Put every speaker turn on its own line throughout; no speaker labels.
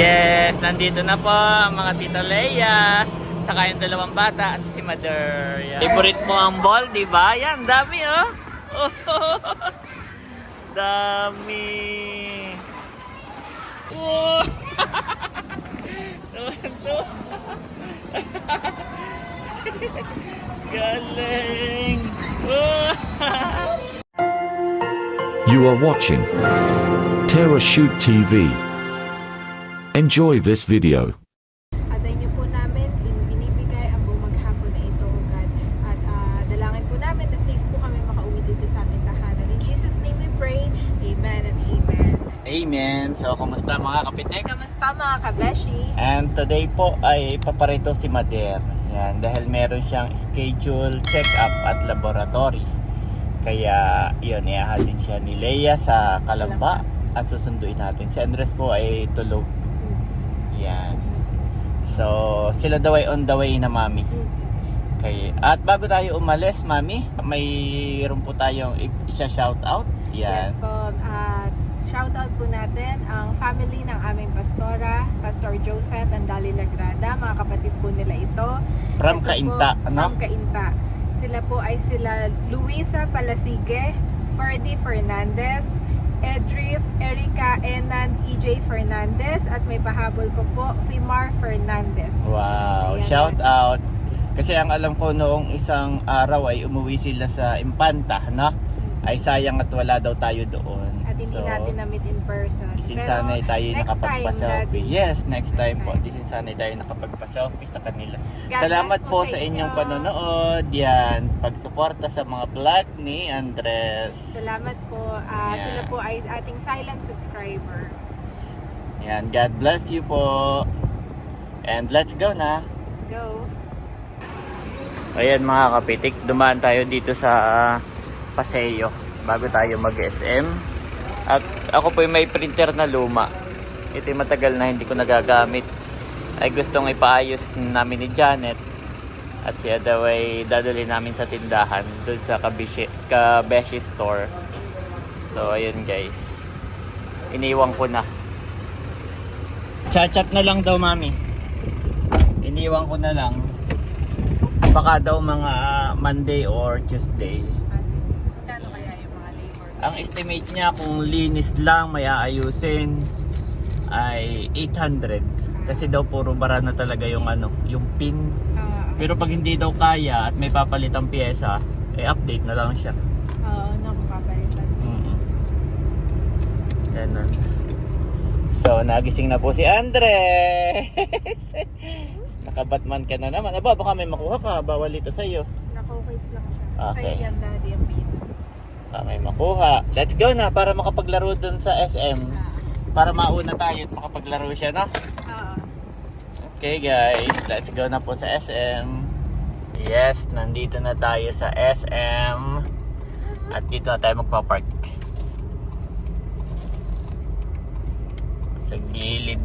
Yes, nandito na po ang mga Tita Leia. Saka yung dalawang bata at si Mother. Yan. Favorite mo ang ball, di ba? Yan, dami oh. dami. Oh. Naman to. Galing. Oh.
You are watching Terra Shoot TV. Enjoy this video.
At sa inyo po namin, in- binibigay ang buong maghapon na ito, O God. At ah, dalangin po namin na safe po kami makauwi dito sa aming tahanan. In Jesus' name we pray. Amen and amen.
Amen. So, kumusta mga kapitek?
Kamusta mga kabeshi?
And today po ay paparito si Mader. Yan, dahil meron siyang schedule check-up at laboratory. Kaya, yun, iahatid siya ni Leia sa Kalamba at susunduin natin. Si Andres po ay tulog. Yan. So, sila daw ay on the way na mami. Okay. At bago tayo umalis, mami, mayroon po tayong isa-shout out.
Yes po. At shout out po natin ang family ng aming pastora, Pastor Joseph and Dali Lagrada. Mga kapatid po nila ito.
From
Ito
Kainta,
po,
ano?
From Kainta. Sila po ay sila Luisa Palasige, Ferdy Fernandez, Edrif, Erica Enand, EJ Fernandez, at may pahabol po po, Fimar Fernandez.
Wow,
Ayan.
shout out. Kasi ang alam ko noong isang araw ay umuwi sila sa Impanta, no? Ay sayang at wala daw tayo doon.
Hindi
So,
natin na-meet in person.
Sinsanay tayo
next time,
nakapagpa-selfie. Yes, next time po.
time.
Disinsanay tayo nakapagpa-selfie sa kanila.
God
Salamat po sa inyong panonood. Yan, pagsuporta sa mga vlog ni Andres.
Salamat po. Ah,
Yeah.
Sila po ay ating silent subscriber.
Yan, God bless you po. And let's go na.
Let's go.
Ayan mga kapitik, dumaan tayo dito sa Paseo bago tayo mag-SM. At ako po may printer na luma. Ito matagal na hindi ko nagagamit. Ay gustong ipaayos namin ni Janet. At siya daw ay dadali namin sa tindahan doon sa Kabishi, Kabeshi store. So ayun guys. Iniwan ko na. Chat-chat na lang daw mami. Iniwan ko na lang. Baka daw mga Monday or Tuesday.
Kasi, magkano kaya yung mga labor?
Ang estimate niya kung linis lang may aayusin ay 800. Kasi daw puro bara na talaga yung ano, yung pin.
Ah,
Pero pag hindi daw kaya at may papalitang pyesa, eh update na lang siya.
Oo, naku, papalitan.
Mm. Ganun. So, nagising na po si Andres. Naka-Batman ka na naman. Aba, baka may makuha ka. Bawal ito sa'yo.
Naka-quiz lang siya.
Okay.
Sa'yo yan, daddy, ang.
Baka may makuha. Let's go na para makapaglaro dun sa SM. Para mauna tayo at makapaglaro siya, no?
Ah,
Okay guys, let's go na po sa SM. Yes, nandito na tayo sa SM. At dito na tayo magpa-park. Sa gilid.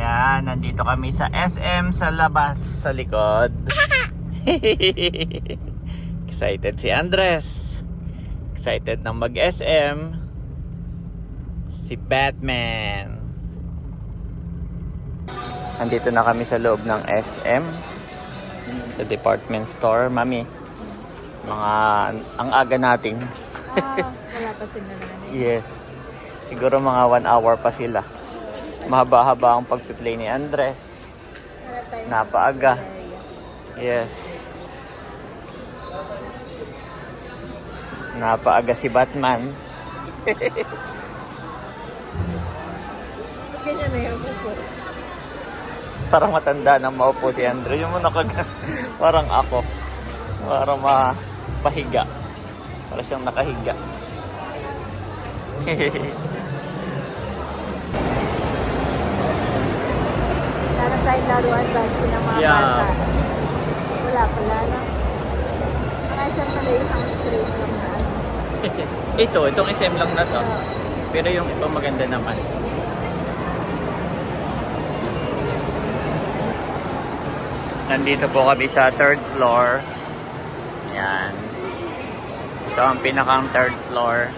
Ayan, nandito kami sa SM sa labas sa likod. Excited si Andres. Excited na mag-SM si Batman. Andito na kami sa loob ng SM. Sa department store. Mami, mga ang aga nating.
ah, wala pa sila.
Yes. Siguro mga one hour pa sila. Mahaba-haba ang pagpiplay ni Andres. Napaaga. Yes. Napaaga si Batman.
Ganyan na yung upo.
Parang matanda na maupo si Andre. Yung mo nakag... Parang ako. Parang mapahiga. Parang siyang nakahiga.
Wala tayong laruan dati ng mga
Yeah.
bata. Wala pala, no? Isang pala isang straight lang na ano.
Ito, itong SM lang na to. Pero yung iba maganda naman. Nandito po kami sa third floor. Yan. Ito ang pinakang third floor.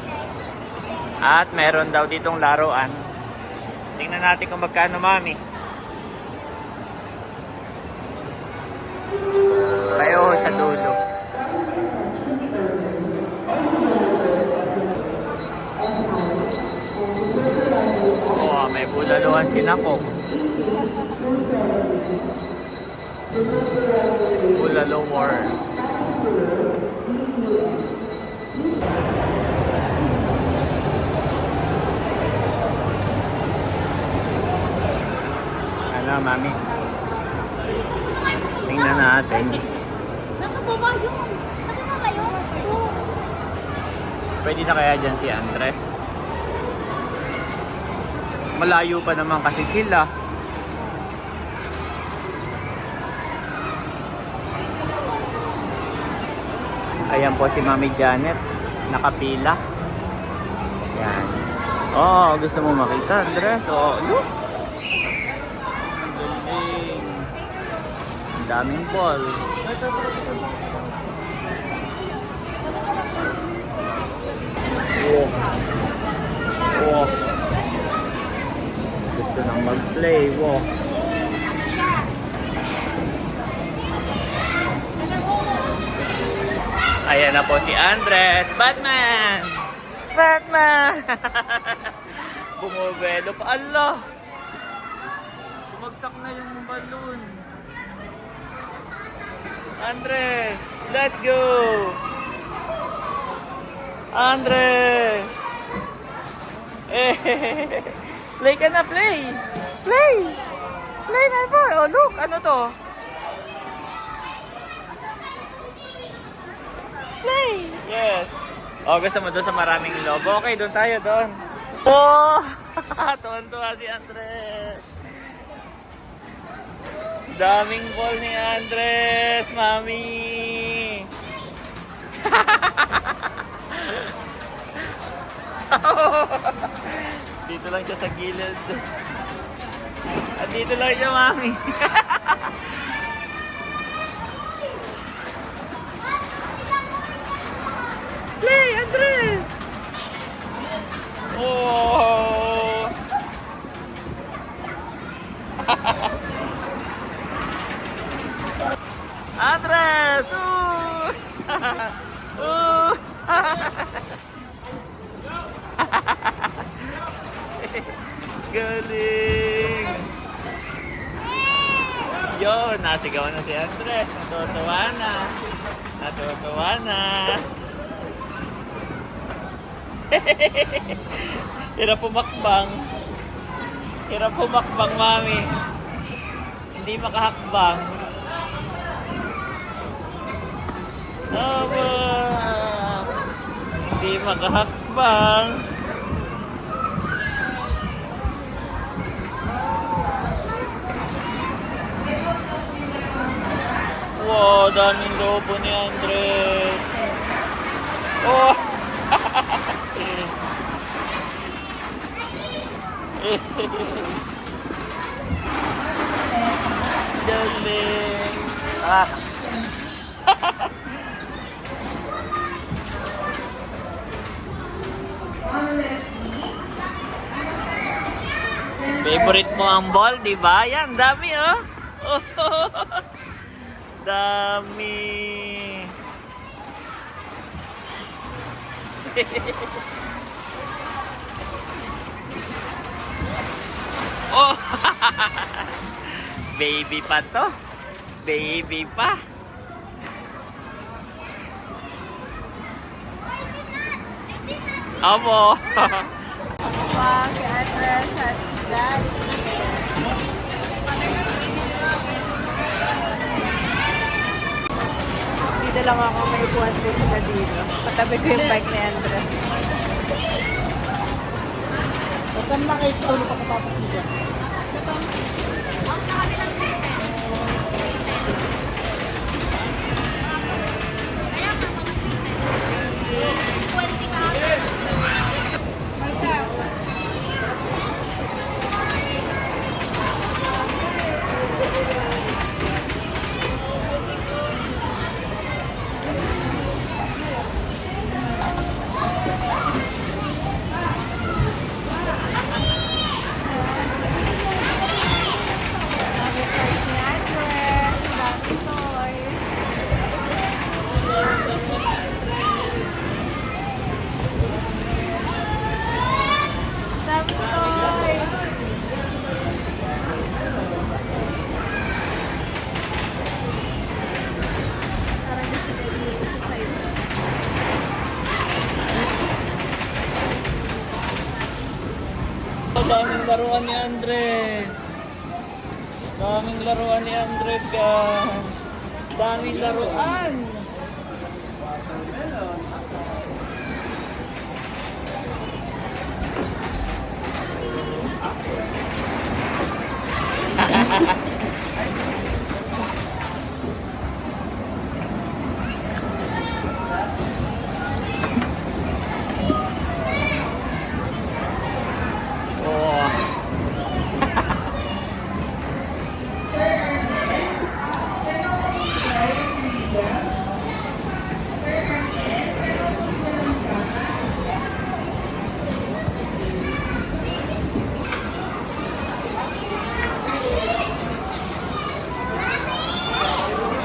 At meron daw ditong laruan. Tingnan natin kung magkano, mami. Dyan si Andres? Malayo pa naman kasi sila. Ayan po si Mami Janet. Nakapila. Yan. Oh, gusto mo makita, Andres? Oh, look! Ang daming ball. Wow. Wow. Gusto nang mag-play. Wow. Ayan na po si Andres. Batman! Batman! Bumubelo pa. Allah! Bumagsak na yung balloon. Andres! Let's go! Andres! Eh, play ka na, play! Play! Play na ba? Oh, look! Ano to? Play! Yes! Oh, gusto mo doon sa maraming lobo? Okay, doon tayo, doon. Oh! Tuwan-tuwa si Andres! Daming ball ni Andres, mami! dito lang siya sa gilid. At dito lang siya, mami. Play, Andres! Oh! Andres! Ooh! Ooh! Galing! Yun, nasigaw na si Andres. Natutuwa na. Natutuwa na. Hirap pumakbang. Hirap pumakbang, mami. Hindi makahakbang. Aba! Hindi makahakbang. Wow, daming lobo ni Andres. Oh! Galing. Ah. Favorite mo ang ball, di ba? Yan, dami oh. Dami. oh. Baby pa to. Baby pa. Amo.
Si Andres at si Dito lang ako may upuan ko sila dito. Patabi ko yung bike ni Andres.
Huwag kang nakikitulog pa kapapag niya.
daming laruan ni Andres. Daming laruan ni Andres yan. Daming laruan. Oh.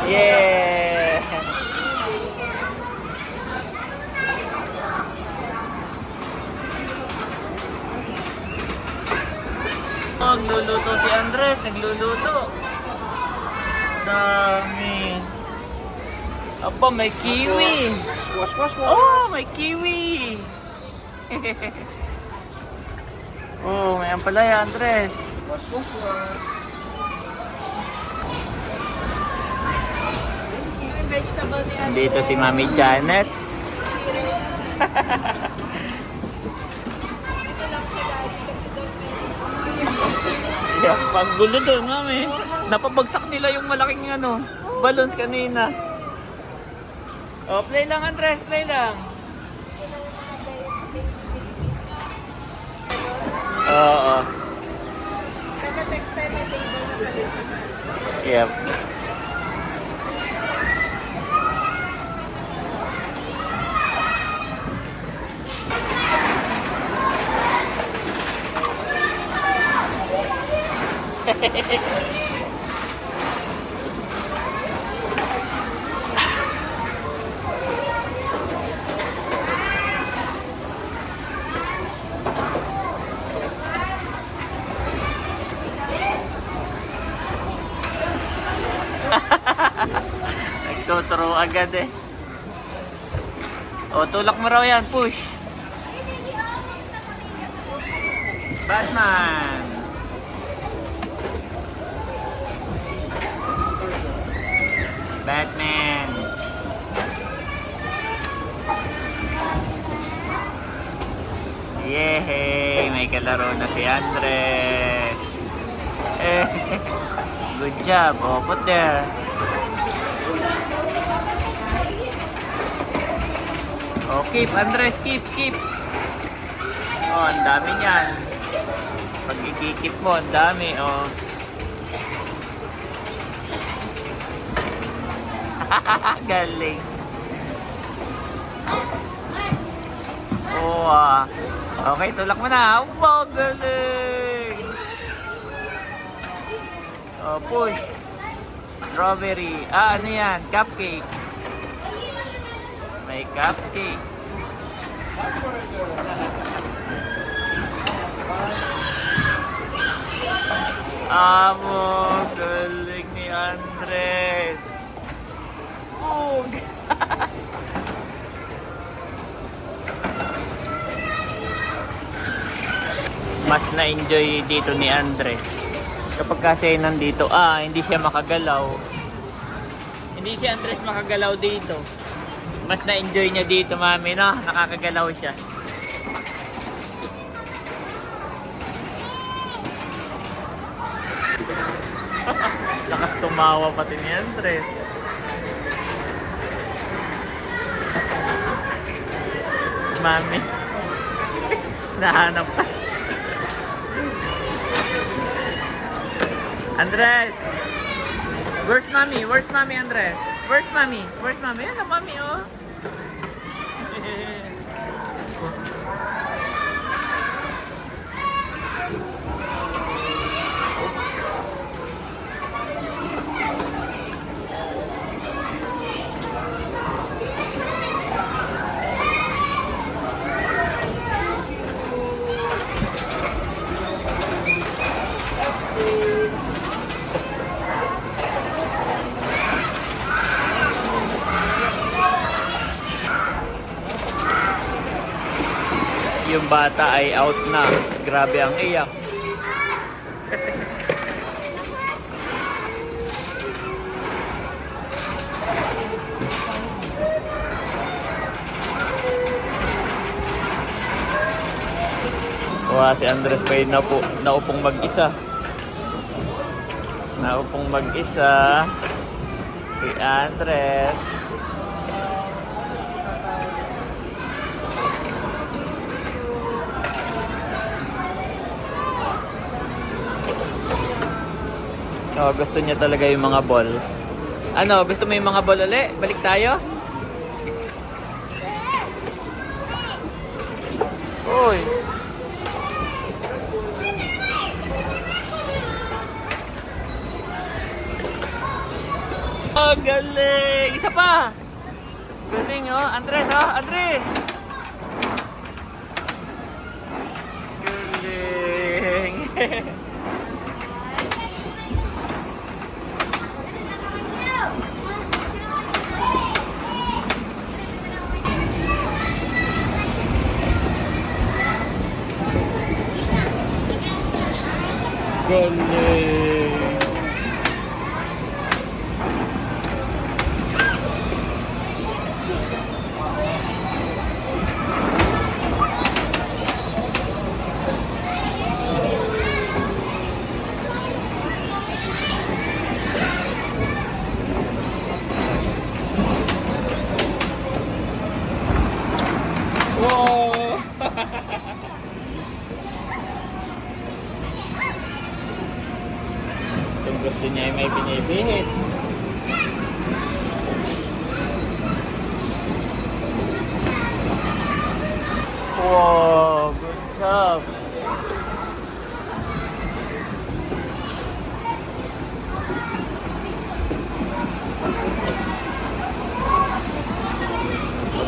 Yeah! Oh, nagluluto si Andres, nagluluto. Dami. Aba, may kiwi.
Wash, wash, wash.
Oh, may kiwi. oh, may ampalaya, Andres.
Wash, wash, wash.
Dito si Mami Janet. Yeah, panggulo doon, Mami. Napabagsak nila yung malaking ano, balloons kanina. Oh, play lang, Andres, play lang. Oo.
Dapat next time may table na.
Yep. Nagtuturo agad eh. O, tulak mo raw yan. Push. Batman. Batman. Yehey! May kalaro na si Andres. Eh, good job. Oh, put there. Oh, keep, Andres, keep, keep. Oh, ang dami niyan. Pag ikikip mo, ang dami, oh. Galing. Oh, ah. Okay, tulak mo na. Wow, galing. Oh, push. Strawberry. Ah, ano yan? Cupcakes. May cupcake. Amo, galing ni Andres. Bug! Mas na-enjoy dito ni Andres. Kapag kasi nandito, ah, hindi siya makagalaw. Hindi si Andres makagalaw dito. Mas na-enjoy niya dito, mami, no? Nakakagalaw siya. Lakas tumawa pati ni Andres. Mami. Nahanap pa. Andres! Where's mommy? Where's mommy, Andres? Where's mommy? Where's mommy? Ano, mommy, oh? yung bata ay out na. Grabe ang iyak. Wow, si Andres pa na po, naupong mag-isa. Naupong mag-isa. Si Andres. Oh, gusto niya talaga yung mga ball. Ano, gusto mo yung mga ball uli? Balik tayo? Uy. Oh, galing! Isa pa! Galing, oh. Andres, oh. Andres! Galing! Galing! Wow! Kung gusto niya ay may binibihit. Wow, good job.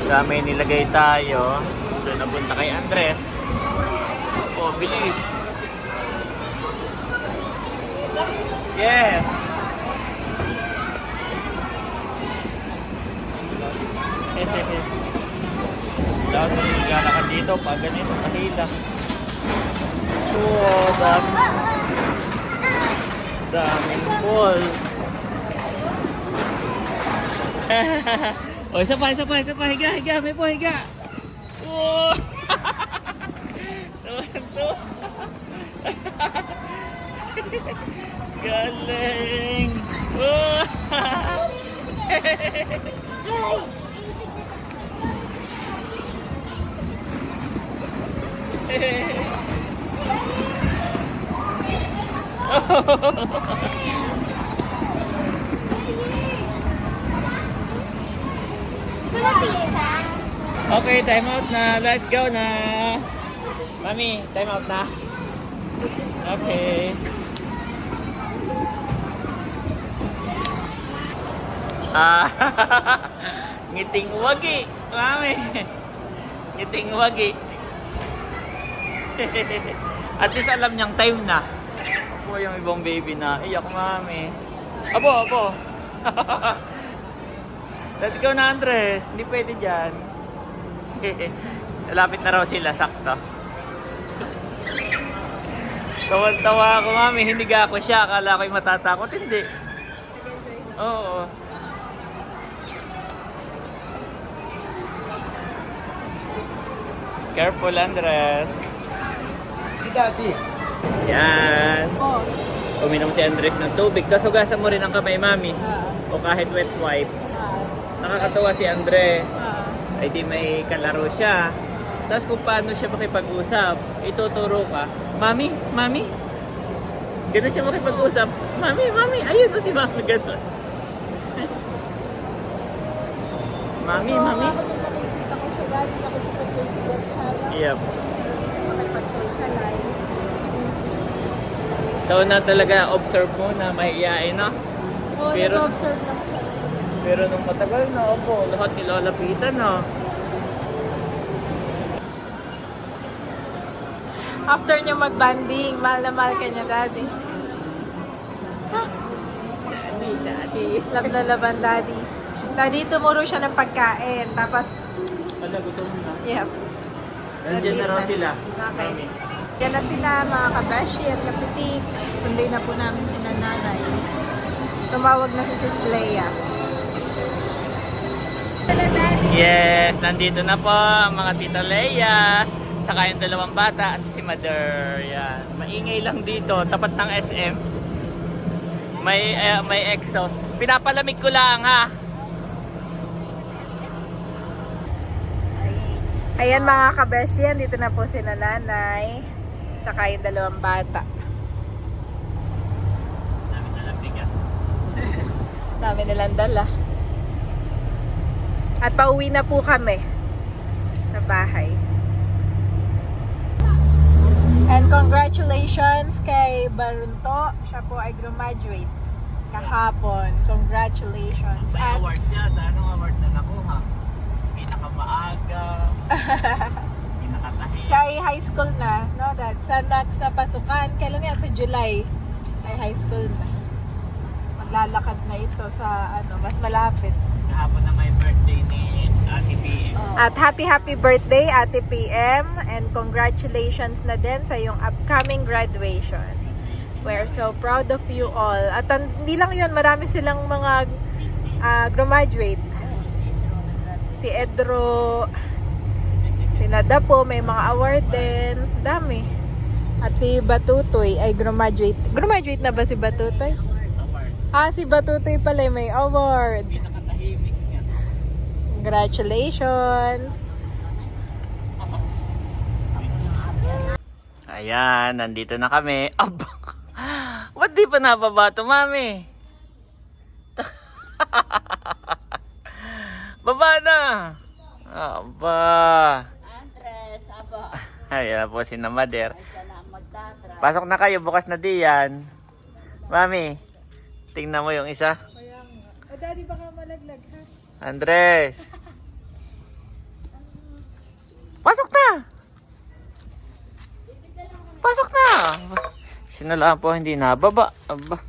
Pagka may nilagay tayo, doon napunta kay Andres. Oh, bilis. Yes. Mo naglalakad dito pag ganito, kahila. Oo, dami. Daming ball. o, isa pa, isa pa, isa pa. Higa, higa, may po, higa. Oo. Naman to. Galing! Wow!
Gusto
okay, time out na. Let's go na. Mami, time out na. Okay. Ah, ngiting wagi, mami. Ngiting wagi. At least alam niyang time na. Ako yung ibang baby na, iyak mami. Abo, abo. Let's go na Andres, hindi pwede dyan. Lapit na raw sila, sakto. Tawan-tawa ako mami, hiniga ako siya. Akala ko'y matatakot, hindi. Oo. Careful, Andres.
Si Daddy.
Yan.
Oh,
Uminom si Andres ng tubig. Tapos mo rin ang kamay, mami.
ah,
O kahit wet wipes.
ah,
Nakakatawa si Andres. Ay di may kalaro siya. Tapos kung paano siya makipag-usap, ituturo ka. Mami, mami. Ganun siya makipag-usap. Mami, mami. Ayun o si mami ganun. mami, mami. Yep. So na talaga observe mo na mahihiyain no?
Oo,
Pero-
nag-observe lang.
Pero nung matagal na ako, lahat nilalapitan no?
After niyo mag-banding, mahal na mahal ka niya, daddy.
Daddy, daddy.
Love na laban, daddy. Daddy, tumuro siya ng pagkain. Tapos,
Wala, gutom na.
yep.
Nandiyan na raw sila.
Okay. Yan na sila, mga kabeshi at kapitik. Sunday na po namin si nanay. Tumawag na si Sis Leia.
Yes, nandito na po ang mga Tita Leia. saka yung dalawang bata at si Mother. Yan. Maingay lang dito, tapat ng SM. May eh, may exhaust. Pinapalamig ko lang ha.
Ayan mga kabesyan, dito na po si nanay. Tsaka yung dalawang bata.
Dami
nilang dala. At pauwi na po kami sa bahay. And congratulations kay Barunto. Siya po ay graduate kahapon. Congratulations.
May
At
award siya. Anong award na nakuha? Pinakamaaga. Pinakatahi.
siya ay high school na, no? Dad? Sa sa pasukan, kailan yan? Sa July ay high school na. Maglalakad na ito sa ano, mas malapit.
Kahapon na may birthday ni Ate PM.
At happy happy birthday Ate PM and congratulations na din sa iyong upcoming graduation. We're so proud of you all. At hindi lang yun, marami silang mga ah, graduate. Si Edro, si Nada po, may mga award din. Dami. At si Batutoy ay graduate. Graduate na ba si Batutoy? Ah, si Batutoy pala ay may award. Congratulations!
Ayan, nandito na kami. Aba, ba't di pa nababa to, mami? Baba na! Aba!
Andres, aba.
Ayan po si Namader. Pasok na kayo, bukas na diyan. Mami, tingnan mo yung isa.
Kaya nga. O, daddy, baka malaglag?
Andres! Pasok na! Pasok na! Sinalaan po hindi nababa. Aba.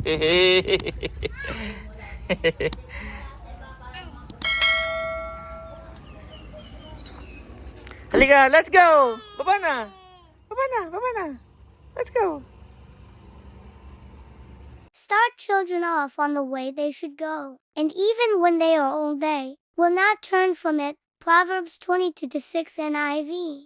Halika, let's go! Baba na! Baba na, baba na! Let's go!
Start children off on the way they should go, and even when they are old, they will not turn from it. Proverbs 22 to 6 NIV.